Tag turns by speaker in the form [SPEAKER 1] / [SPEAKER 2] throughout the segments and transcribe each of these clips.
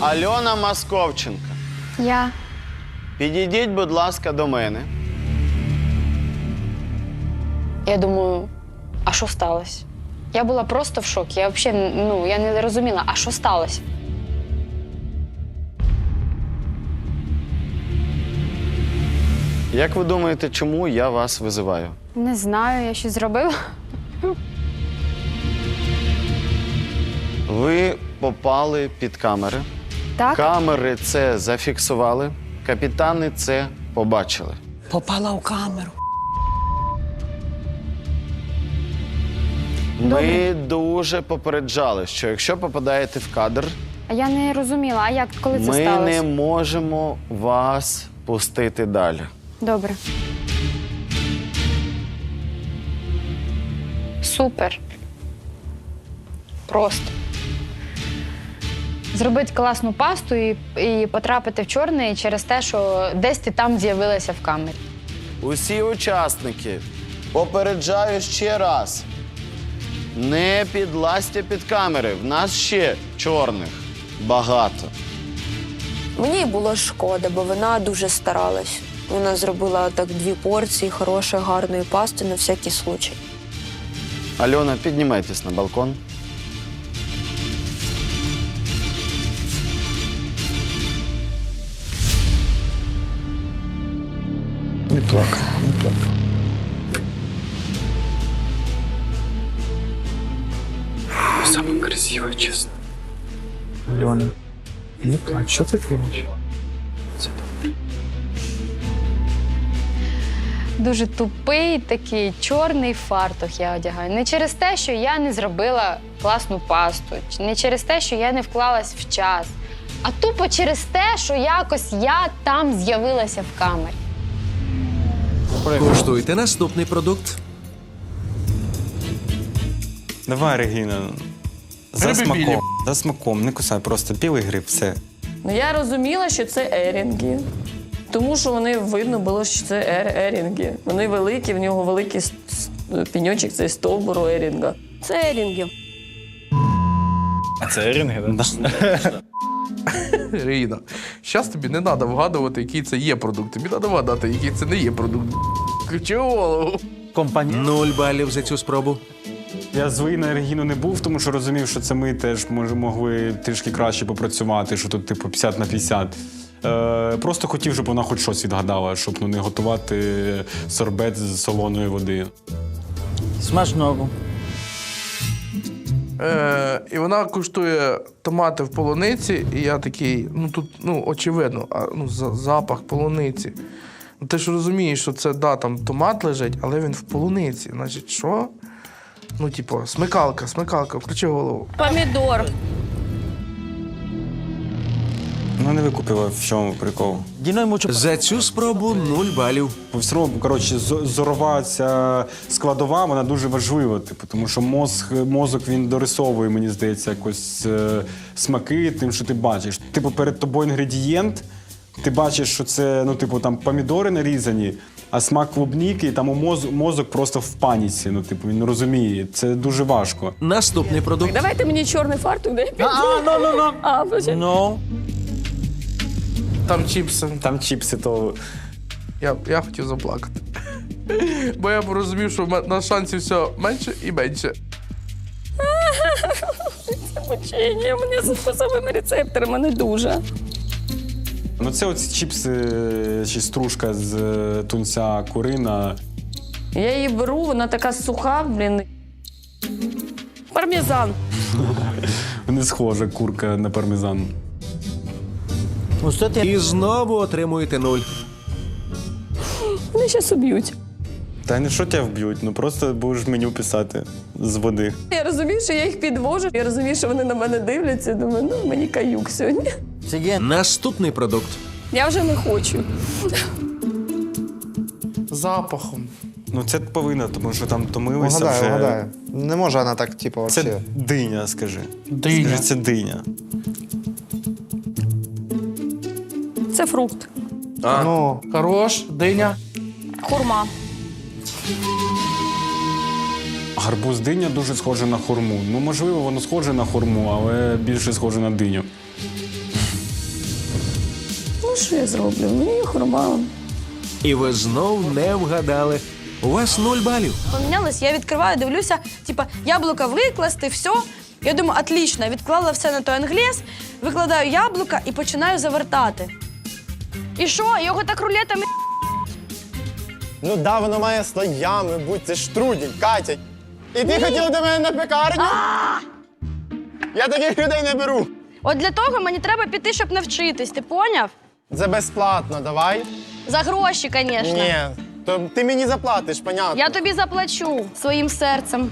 [SPEAKER 1] Альона Московченка.
[SPEAKER 2] Я.
[SPEAKER 1] Підійдіть, будь ласка, до мене.
[SPEAKER 2] Я думаю, а що сталося? Я була просто в шокі. Я взагалі ну, я не розуміла, а що сталося?
[SPEAKER 1] Як ви думаєте, чому я вас визиваю?
[SPEAKER 2] Не знаю, я щось зробила.
[SPEAKER 1] Ви попали під камери.
[SPEAKER 2] Так?
[SPEAKER 1] Камери це зафіксували, капітани це побачили.
[SPEAKER 3] Попала у камеру.
[SPEAKER 1] Ми дуже попереджали, що якщо попадаєте в кадр,
[SPEAKER 2] А я не розуміла, а як, коли це
[SPEAKER 1] ми
[SPEAKER 2] сталося?
[SPEAKER 1] не можемо вас пустити далі.
[SPEAKER 2] Добре. Супер. Просто. Зробити класну пасту і, і потрапити в чорний через те, що десь ти там з'явилася в камері.
[SPEAKER 1] Усі учасники, попереджаю ще раз. Не підлазьте під камери. В нас ще чорних багато.
[SPEAKER 4] Мені було шкода, бо вона дуже старалась. Вона зробила так дві порції хорошої, гарної пасти на всякий случай.
[SPEAKER 1] Альона, піднімайтесь на балкон.
[SPEAKER 5] Самая красивая, честно. Лена, не плачь, что ты плачешь? Все добре.
[SPEAKER 2] Дуже тупий такий чорний фартух я одягаю. Не через те, що я не зробила класну пасту, не через те, що я не вклалась в час, а тупо через те, що якось я там з'явилася в камері.
[SPEAKER 6] Куштуйте наступний продукт.
[SPEAKER 7] Давай, Регіна. За смаком. За смаком. Не кусай, просто білий гриб, все.
[SPEAKER 8] Ну, я розуміла, що це ерінги. Тому що вони видно було, що це ер ерінги. Вони великі, в нього великий с- с- піньочок, цей стовбур у ерінга. Це ерінги.
[SPEAKER 7] А це ринги, так?
[SPEAKER 9] Ріна, зараз тобі не треба вгадувати, який це є продукт. Тобі треба вгадати, який це не є продукт. Ключи голову.
[SPEAKER 6] Нуль балів за цю спробу.
[SPEAKER 7] Я злий на Регіну не був, тому що розумів, що це ми теж може, могли трішки краще попрацювати, що тут, типу, 50 на 50. Е, просто хотів, щоб вона хоч щось відгадала, щоб ну, не готувати сорбет з солоної води.
[SPEAKER 3] Смачного.
[SPEAKER 9] Е, і вона куштує томати в полуниці, і я такий, ну тут ну, очевидно, а, ну, за- запах полуниці. Ну, ти ж розумієш, що це да, там томат лежить, але він в полуниці. Значить, що? Ну, типу, смикалка, смикалка, включи голову.
[SPEAKER 8] Помідор.
[SPEAKER 7] Ну, не викупила, в чому прикол.
[SPEAKER 6] За цю спробу нуль балів.
[SPEAKER 7] Бо все одно, коротше, зо- зорова ця складова, вона дуже важлива, типу, тому що мозг, мозок він дорисовує, мені здається, якось е, смаки тим, що ти бачиш. Типу, перед тобою інгредієнт, ти бачиш, що це, ну, типу, там помідори нарізані, а смак клубніки, і там у моз, мозок просто в паніці. Ну, типу, він не розуміє. Це дуже важко.
[SPEAKER 6] Наступний продукт.
[SPEAKER 8] Давайте мені чорний фартук, дай
[SPEAKER 3] А, ну, ну, ну.
[SPEAKER 8] А, почекай.
[SPEAKER 3] Ну.
[SPEAKER 9] Там чіпси.
[SPEAKER 7] Там чіпси, то
[SPEAKER 9] Я, я хотів заплакати. Бо я б розумів, що в мене- на шансів все менше і менше.
[SPEAKER 8] Мучення, мене за вкусовими рецепторами не дуже.
[SPEAKER 7] Ну, це оці чіпси чи стружка з е, тунця курина.
[SPEAKER 8] Я її беру, вона така суха, блін. Пармезан.
[SPEAKER 7] Не схожа курка на пармезан.
[SPEAKER 6] І знову отримуєте нуль.
[SPEAKER 8] Вони зараз уб'ють.
[SPEAKER 7] Та не що тебе вб'ють, ну просто будеш меню писати з води.
[SPEAKER 8] Я розумію, що я їх підвожу. Я розумію, що вони на мене дивляться. Думаю, ну мені каюк сьогодні.
[SPEAKER 6] Наступний продукт.
[SPEAKER 8] Я вже не хочу.
[SPEAKER 9] Запахом.
[SPEAKER 7] Ну це повинна, тому що там томилися
[SPEAKER 5] Угадаю,
[SPEAKER 7] вже.
[SPEAKER 5] угадаю. Не може вона так, типу,
[SPEAKER 7] Це диня, скажи.
[SPEAKER 9] Диня.
[SPEAKER 7] Скажи, це диня.
[SPEAKER 8] Це фрукт.
[SPEAKER 5] Ну,
[SPEAKER 9] Хорош, диня.
[SPEAKER 8] Хурма.
[SPEAKER 7] Гарбуз диня дуже схоже на хурму. Ну, можливо, воно схоже на хурму, але більше схоже на диню.
[SPEAKER 8] Ну що я зроблю? Мені хурма.
[SPEAKER 6] І ви знов не вгадали. У вас нуль балів.
[SPEAKER 10] Помінялось, я відкриваю, дивлюся, типа, яблука викласти, все. Я думаю, отлично, відклала все на той англіс, викладаю яблука і починаю завертати. І що? Його так рулетами.
[SPEAKER 3] Ну да, воно має слоями бути, це штрудель, Катя. І ти хотіла до мене на пекарню? Я таких людей не беру.
[SPEAKER 10] От для того мені треба піти, щоб навчитись, ти поняв?
[SPEAKER 3] Це безплатно, давай.
[SPEAKER 10] За гроші, звісно.
[SPEAKER 3] Ні, то ти мені заплатиш, понятно.
[SPEAKER 10] Я тобі заплачу своїм серцем.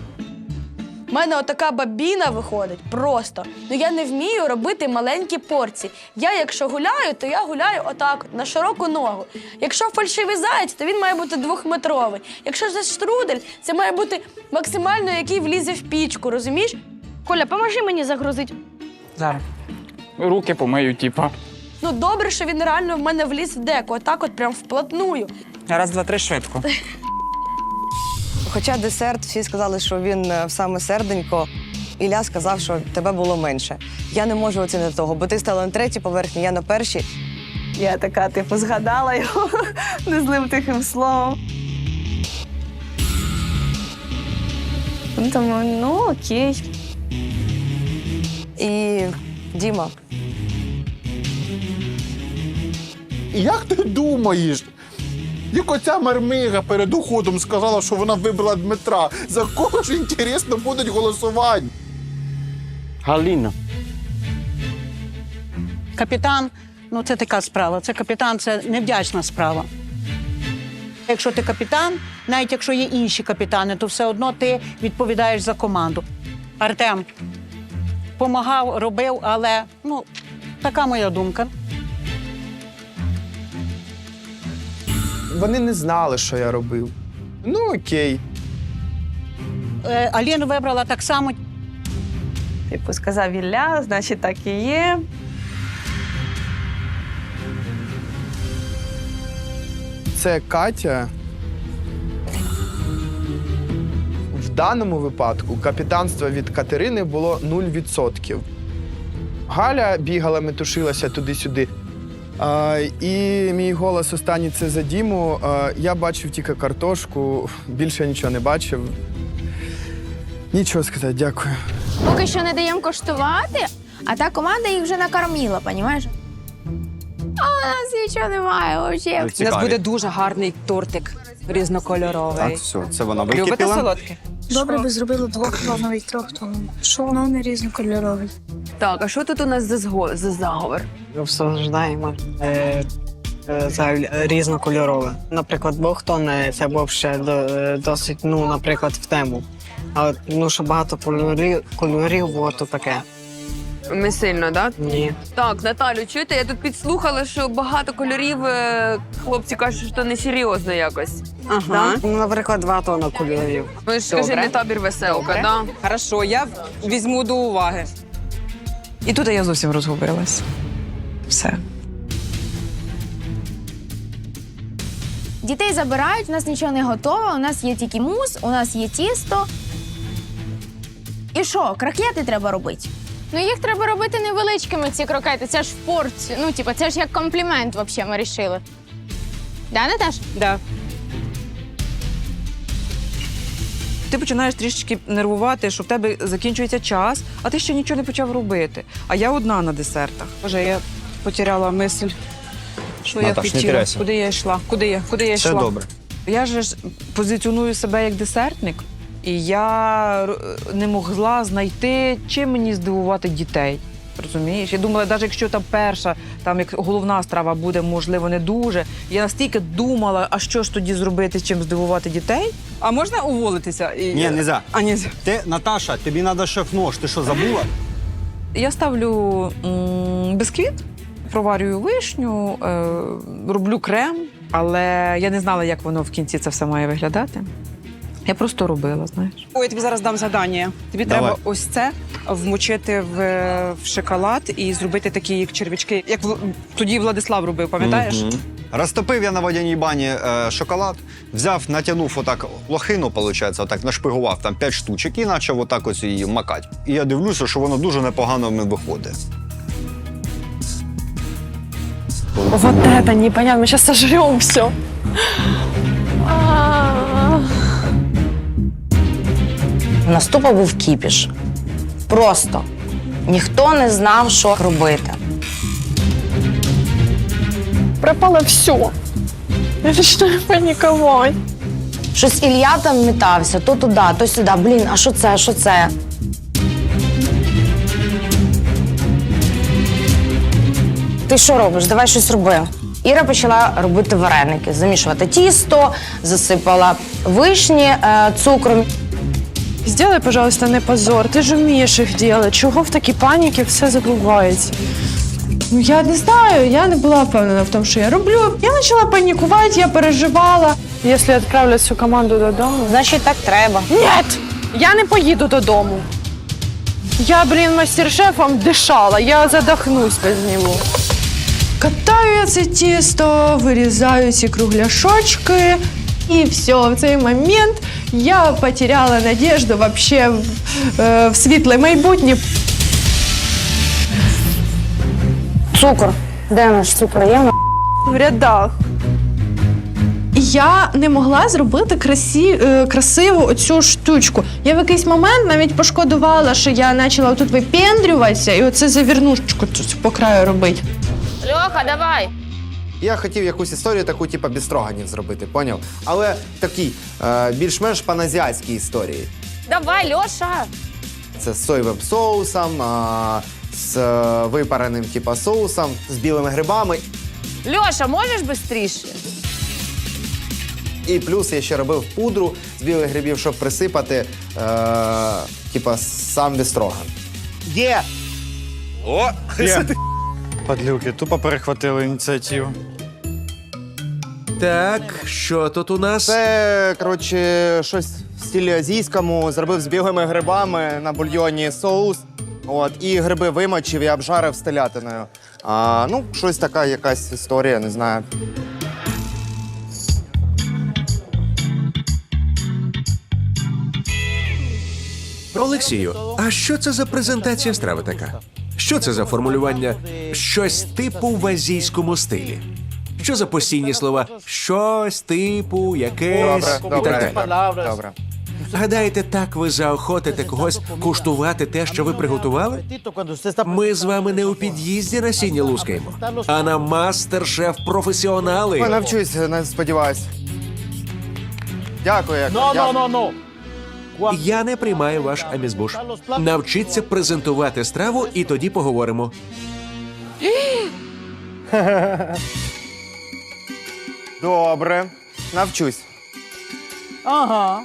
[SPEAKER 10] У мене отака бабіна виходить просто. Ну я не вмію робити маленькі порції. Я, якщо гуляю, то я гуляю отак, на широку ногу. Якщо фальшивий заєць, то він має бути двохметровий. Якщо це штрудель, це має бути максимально, який влізе в пічку, розумієш? Коля, поможи мені загрузити.
[SPEAKER 11] Зараз. Руки помию, типа.
[SPEAKER 10] Ну добре, що він реально в мене вліз в деку, отак от прям вплотную.
[SPEAKER 11] Раз, два, три, швидко.
[SPEAKER 12] Хоча десерт, всі сказали, що він е, в саме серденько. Ілля сказав, що тебе було менше. Я не можу оцінити того, бо ти стала на третій поверхні, я на першій.
[SPEAKER 13] Я така, типу, згадала його незлим тихим словом. Ну, Тому, ну окей.
[SPEAKER 12] І Діма,
[SPEAKER 5] Як ти думаєш? Як оця мармига перед уходом сказала, що вона вибрала Дмитра. За кого ж інтересно будуть голосування?
[SPEAKER 1] Галіна.
[SPEAKER 13] Капітан, ну це така справа. Це капітан, це невдячна справа. Якщо ти капітан, навіть якщо є інші капітани, то все одно ти відповідаєш за команду. Артем помагав, робив, але ну, така моя думка.
[SPEAKER 5] Вони не знали, що я робив. Ну окей.
[SPEAKER 13] Е, Аліну вибрала так само.
[SPEAKER 12] типу, сказав Ілля, значить так і є.
[SPEAKER 5] Це Катя. В даному випадку капітанство від Катерини було 0%. Галя бігала, метушилася туди-сюди. А, і мій голос останній це за Діму. А, я бачив тільки картошку, більше я нічого не бачив. Нічого сказати, дякую.
[SPEAKER 14] Поки що не даємо коштувати, а та команда їх вже накормила, понімаєш? А у нас нічого немає взагалі.
[SPEAKER 12] У нас буде дуже гарний тортик різнокольоровий.
[SPEAKER 3] Так, все, це вона
[SPEAKER 12] Любите солодке?
[SPEAKER 10] Добре, би зробили двохтоновий, трьох, тому що воно не різнокольоровий.
[SPEAKER 12] Так, а що тут у нас за, зго... за заговор?
[SPEAKER 13] Обсуждаємо е, е, за різнокольорове. Наприклад, Бохтон це був ще до, е, досить, ну, наприклад, в тему. А ну, що багато кольорів, кольорів було то таке.
[SPEAKER 12] Не сильно, так?
[SPEAKER 13] Ні.
[SPEAKER 12] Так, Наталю, чуєте, я тут підслухала, що багато кольорів. е, Хлопці кажуть, що несерйозно якось.
[SPEAKER 13] Ага. Ну, наприклад, два тона кольорів.
[SPEAKER 12] Ви ж скажи, не табір веселка, да?
[SPEAKER 13] Хорошо, я візьму до уваги.
[SPEAKER 12] І тут я зовсім розгубилась. Все.
[SPEAKER 14] Дітей забирають, у нас нічого не готово, у нас є тільки мус, у нас є тісто. І що, крокети треба робити? Ну їх треба робити невеличкими, ці крокети. Це ж в порцію. Ну, типу, це ж як комплімент, взагалі, ми рішили. Да, Наташ?
[SPEAKER 13] Да.
[SPEAKER 12] Ти починаєш трішечки нервувати, що в тебе закінчується час, а ти ще нічого не почав робити. А я одна на десертах.
[SPEAKER 13] Боже, я потеряла мисль. Що
[SPEAKER 3] Наташ, не
[SPEAKER 13] я хотіла?
[SPEAKER 3] теряйся.
[SPEAKER 13] Куди я йшла? Куди я? Куди я
[SPEAKER 3] Все
[SPEAKER 13] йшла?
[SPEAKER 3] добре.
[SPEAKER 12] Я же ж позиціоную себе як десертник, і я не могла знайти, чим мені здивувати дітей. Розумієш? Я думала, навіть якщо там перша, там як головна страва буде, можливо, не дуже. Я настільки думала, а що ж тоді зробити, чим здивувати дітей. А можна уволитися? І...
[SPEAKER 3] Ні, не за.
[SPEAKER 12] А, ні.
[SPEAKER 3] Ти, Наташа, тобі треба шеф-нож. Ти що, забула?
[SPEAKER 12] Я ставлю м, бисквіт, проварюю вишню, е, роблю крем, але я не знала, як воно в кінці це все має виглядати. Я просто робила, знаєш.
[SPEAKER 13] Ой, я тобі зараз дам завдання. Тобі
[SPEAKER 3] Давай.
[SPEAKER 13] треба ось це вмочити в, в шоколад і зробити такі як червячки, як Вл- тоді Владислав робив, пам'ятаєш?
[SPEAKER 3] Розтопив я на водяній бані е, шоколад, взяв, натягнув отак лохину, виходить, отак нашпигував там 5 штучок і почав отак ось її макати. І я дивлюся, що воно дуже непогано в мене виходить.
[SPEAKER 12] Вот это непонятно, мы сейчас сожрем все.
[SPEAKER 14] У наступа був кіпіш. Просто ніхто не знав, що робити.
[SPEAKER 12] Пропало все. Я начинаю паниковать.
[SPEAKER 14] Щось Ілля там метався, то туди, то сюди. Блін, а що це? Що це? Ти що робиш? Давай щось роби. Іра почала робити вареники, замішувати тісто, засипала вишні е, цукром.
[SPEAKER 12] Сделай, пожалуйста, не позор. Ти ж вмієш їх робити. Чого в такій паніці все забувається? Ну, я не знаю, я не була впевнена в тому, що я роблю. Я почала панікувати, я переживала. Якщо відправлять всю команду додому.
[SPEAKER 14] Значить, так треба.
[SPEAKER 12] Ні! Я не поїду додому. Я, блін, мастер-шефом дишала, я задохнусь без нього. Катаю я це тісто, вирізаю ці кругляшочки. І все, в цей момент я потеряла надежду вообще в, е, в світле майбутнє.
[SPEAKER 14] Цукор. Де наш цукор? Є?
[SPEAKER 12] в рядах. Я не могла зробити красі, е, красиву оцю штучку. Я в якийсь момент навіть пошкодувала, що я почала тут випендрюватися і оце завірнушечку тут по краю робити.
[SPEAKER 15] Льоха, давай.
[SPEAKER 16] Я хотів якусь історію таку, типу, без строганів зробити, поняв? Але такій е, більш-менш паназіатській історії.
[SPEAKER 15] Давай, Льоша.
[SPEAKER 16] Це з соєвим соусом, а, з е, випареним типу, соусом, з білими грибами.
[SPEAKER 15] Льоша, можеш швидше?
[SPEAKER 16] І плюс я ще робив пудру з білих грибів, щоб присипати, е, типа, сам бістроган. Є!
[SPEAKER 3] О! Падлюки, тупо перехватили ініціативу.
[SPEAKER 6] Так, що тут у нас?
[SPEAKER 16] Це, коротше, щось в стилі азійському. Зробив з білими грибами на бульйоні соус. От, і гриби вимочив і обжарив з телятиною. А, ну, щось така якась історія, не знаю.
[SPEAKER 6] Олексію, а що це за презентація страви така? Що це за формулювання щось типу в азійському стилі? Що за постійні слова щось типу, якесь
[SPEAKER 16] Добре,
[SPEAKER 6] і так
[SPEAKER 16] добре,
[SPEAKER 6] далі?
[SPEAKER 16] добре.
[SPEAKER 6] Гадаєте, так ви заохотите когось куштувати те, що ви приготували? Ми з вами не у під'їзді на сіні лускаємо, а на мастер-шеф професіонали.
[SPEAKER 16] Навчусь, не сподіваюсь. Дякую, як.
[SPEAKER 3] ну.
[SPEAKER 6] Я не приймаю ваш амізбуш. Навчіться презентувати страву, і тоді поговоримо.
[SPEAKER 16] Добре, навчусь.
[SPEAKER 17] Ага.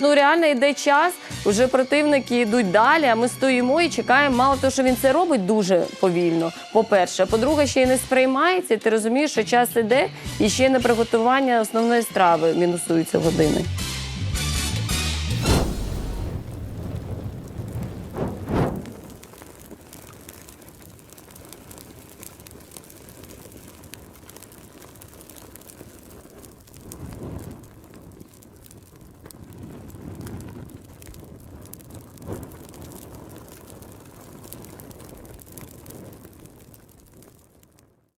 [SPEAKER 8] Ну реально йде час, вже противники йдуть далі, а ми стоїмо і чекаємо. Мало того, що він це робить дуже повільно. По-перше, по-друге, ще й не сприймається. і Ти розумієш, що час іде, і ще й на приготування основної страви мінусуються години.